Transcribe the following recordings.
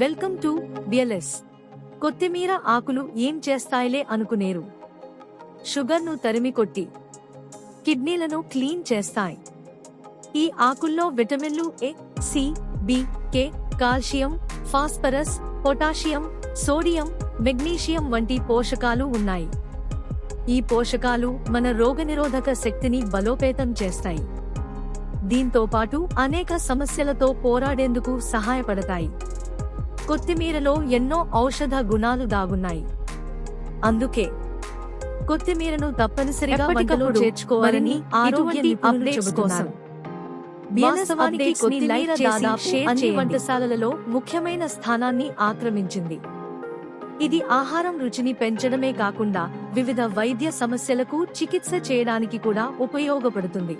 Welcome to బియలెస్ కొత్తిమీర ఆకులు ఏం చేస్తాయిలే అనుకునేరు. షుగర్ను తరిమి కొట్టి కిడ్నీలను క్లీన్ చేస్తాయి. ఈ ఆకుల్లో విటమిన్లు A C B K calcium phosphorus potassium sodium magnesium వంటి పోషకాలు ఉన్నాయి. ఈ పోషకాలు మన రోగనిరోధక శక్తిని బలోపేతం చేస్తాయి. దీంతో పాటు అనేక సమస్యలతో పోరాడేందుకు సహాయపడతాయి. కొత్తిమీరలో ఎన్నో ఔషధ గుణాలు దాగున్నాయి. అందుకే కొత్తిమీరను తప్పనిసరిగా వంటలో చేర్చుకోవాలని ఆరోగ్య చెబుతున్నారు. BLS వాస్తవానికి కొత్తిమీర దాదాపు అన్ని. వంటశాలలలో ముఖ్యమైన స్థానాన్ని ఆక్రమించింది. ఇది ఆహారం రుచిని పెంచడమే కాకుండా వివిధ వైద్య సమస్యలకు చికిత్స చేయడానికి కూడా ఉపయోగపడుతుంది.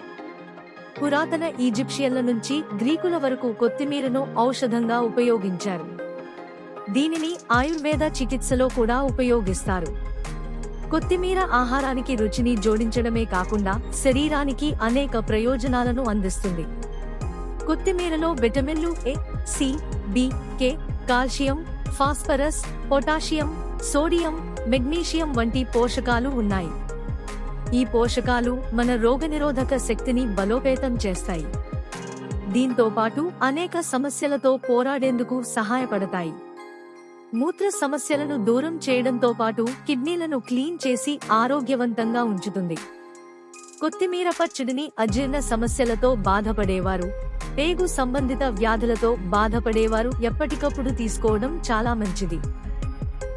పురాతన ఈజిప్షియన్ల నుంచి గ్రీకుల వరకు కొత్తిమీరను ఔషధంగా ఉపయోగించారు. దీనిని ఆయుర్వేద చికిత్సలో కూడా ఉపయోగిస్తారు. కొత్తిమీర ఆహారానికి రుచిని జోడించడమే కాకుండా శరీరానికి అనేక ప్రయోజనాలను అందిస్తుంది. కొత్తిమీరలో విటమిన్లు A C B K calcium phosphorus potassium sodium magnesium వంటి పోషకాలు ఉన్నాయి. ఈ పోషకాలు మన రోగనిరోధక శక్తిని బలోపేతం చేస్తాయి. దీంతో పాటు అనేక సమస్యలతో పోరాడేందుకు సహాయపడతాయి. మూత్ర సమస్యలను దూరం చేయడంతో పాటు కిడ్నీలను క్లీన్ చేసి ఆరోగ్యవంతంగా ఉంచుతుంది. కొత్తిమీర పచ్చడిని అజీర్ణ సమస్యలతో బాధపడేవారు. పేగు సంబంధిత వ్యాధులతో బాధపడేవారు ఎప్పటికప్పుడు తీసుకోవడం చాలా మంచిది.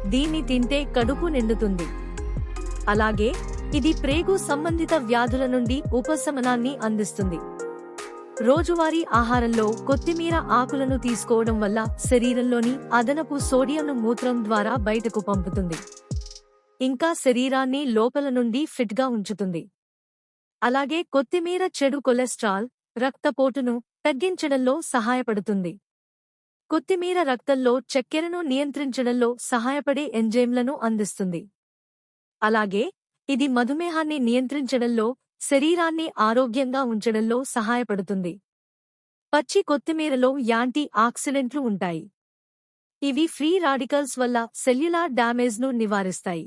దీన్ని తింటే కడుపు నిండుతుంది. అలాగే ఇది ప్రేగు సంబంధిత వ్యాధుల నుండి ఉపశమనాన్ని అందిస్తుంది. రోజువారీ ఆహారంలో కొత్తిమీర ఆకులను తీసుకోవడం వల్ల శరీరంలోని అదనపు సోడియంను మూత్రం ద్వారా బయటకు పంపుతుంది. ఇంకా శరీరాన్ని లోపల నుండి ఫిట్గా ఉంచుతుంది. అలాగే కొత్తిమీర చెడు కొలెస్ట్రాల్ రక్తపోటును తగ్గించడంలో సహాయపడుతుంది. కొత్తిమీర రక్తంలో చక్కెరను నియంత్రించడంలో సహాయపడే ఎంజైమ్లను అందిస్తుంది. అలాగే ఇది మధుమేహాన్ని నియంత్రించడంలో శరీరాన్ని ఆరోగ్యంగా ఉంచడంలో సహాయపడుతుంది. పచ్చి కొత్తిమీరలో యాంటీ ఆక్సిడెంట్లు ఉంటాయి. ఇవి ఫ్రీ రాడికల్స్ వల్ల సెల్యులార్ డ్యామేజ్ను నివారిస్తాయి.